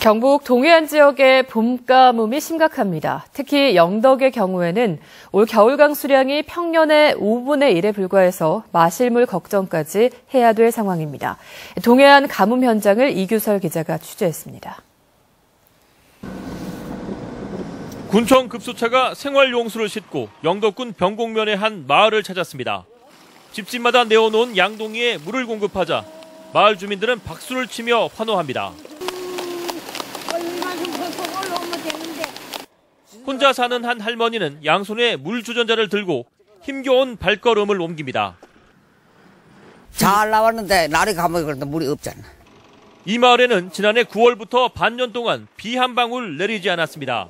경북 동해안 지역의 봄 가뭄이 심각합니다. 특히 영덕의 경우에는 올 겨울 강 수량이 평년의 5분의 1에 불과해서 마실물 걱정까지 해야 될 상황입니다. 동해안 가뭄 현장을 이규설 기자가 취재했습니다. 군청 급수차가 생활용수를 싣고 영덕군 병곡면의 한 마을을 찾았습니다. 집집마다 내어놓은 양동이에 물을 공급하자 마을 주민들은 박수를 치며 환호합니다. 혼자 사는 한 할머니는 양손에 물 주전자를 들고 힘겨운 발걸음을 옮깁니다. 잘 나왔는데 날이 가면 그런데 물이 없잖아. 이 마을에는 지난해 9월부터 반년 동안 비 한 방울 내리지 않았습니다.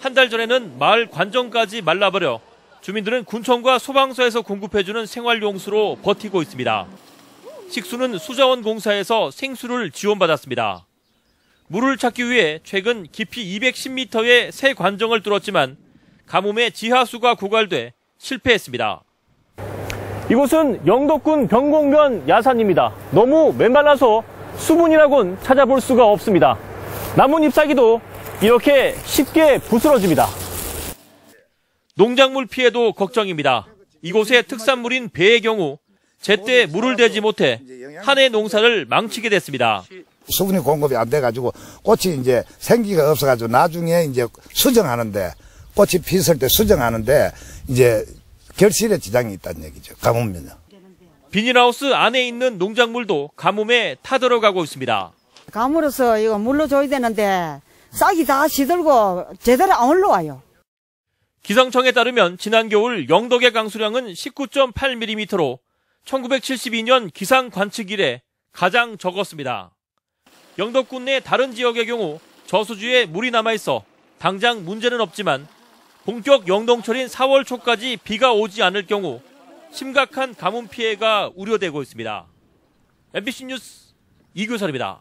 한 달 전에는 마을 관정까지 말라버려 주민들은 군청과 소방서에서 공급해주는 생활용수로 버티고 있습니다. 식수는 수자원 공사에서 생수를 지원받았습니다. 물을 찾기 위해 최근 깊이 210m의 새 관정을 뚫었지만 가뭄에 지하수가 고갈돼 실패했습니다. 이곳은 영덕군 병곡면 야산입니다. 너무 메말라서 수분이라곤 찾아볼 수가 없습니다. 나뭇 잎사귀도 이렇게 쉽게 부스러집니다. 농작물 피해도 걱정입니다. 이곳의 특산물인 배의 경우 제때 물을 대지 못해 한 해 농사를 망치게 됐습니다. 수분이 공급이 안 돼가지고 꽃이 이제 생기가 없어가지고 나중에 이제 수정하는데 꽃이 피었을 때 수정하는데 이제 결실에 지장이 있다는 얘기죠. 가뭄면요. 비닐하우스 안에 있는 농작물도 가뭄에 타들어가고 있습니다. 가물어서 이거 물로 줘야 되는데 싹이 다 시들고 제대로 안 올라와요. 기상청에 따르면 지난 겨울 영덕의 강수량은 19.8mm로 1972년 기상 관측 이래 가장 적었습니다. 영덕군 내 다른 지역의 경우 저수지에 물이 남아있어 당장 문제는 없지만 본격 영동철인 4월 초까지 비가 오지 않을 경우 심각한 가뭄 피해가 우려되고 있습니다. MBC 뉴스 이규설입니다.